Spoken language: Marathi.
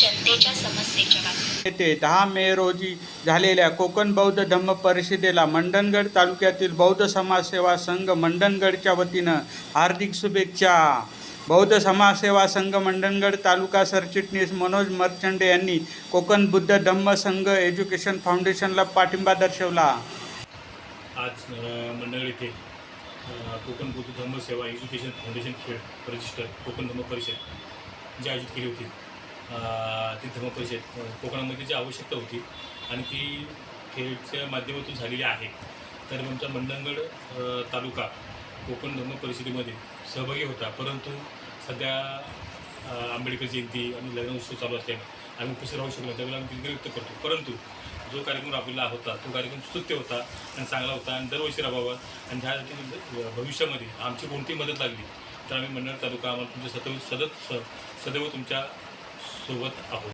जनतेच्या समस्येच्या येथे दहा मे रोजी झालेल्या कोकण बौद्ध धम्म परिषदेला मंडणगड तालुक्यातील बौद्ध समाजसेवा संघ मंडणगडच्या वतीनं हार्दिक शुभेच्छा. बौद्ध समाजसेवा संघ मंडणगड तालुका सरचिटणीस मनोज मर्चंडे यांनी कोकण बुद्ध धम्म संघ एज्युकेशन फाउंडेशनला पाठिंबा दर्शवला. आज मंडळ येथे Konkan Buddha Dhamma Seva education foundation Khed register Konkan Dhamma Parishad जी आयोजित केली होती. ती धर्मपरिषद कोकणामध्ये जी आवश्यकता होती आणि ती खेळच्या माध्यमातून झालेली आहे. तर आमचा मंडणगड तालुका कोकण धर्म परिषदेमध्ये सहभागी होता. परंतु सध्या आंबेडकर जयंती आणि लग्न उत्सव चालू असल्याने आम्ही उपस्थित राहू शकलो नाही. त्यावेळेला आम्ही दिलगिरी व्यक्त करतो. परंतु जो कार्यक्रम राबविला होता तो कार्यक्रम स्तुत्य होता आणि चांगला होता आणि दरवर्षी राबवावा आणि ह्या भविष्यामध्ये आमची कोणती मदत लागली तर आम्ही मंडळ तालुका आम्हाला तुमच्या सदैव सदत स- सदैव तुमच्या clue what the hell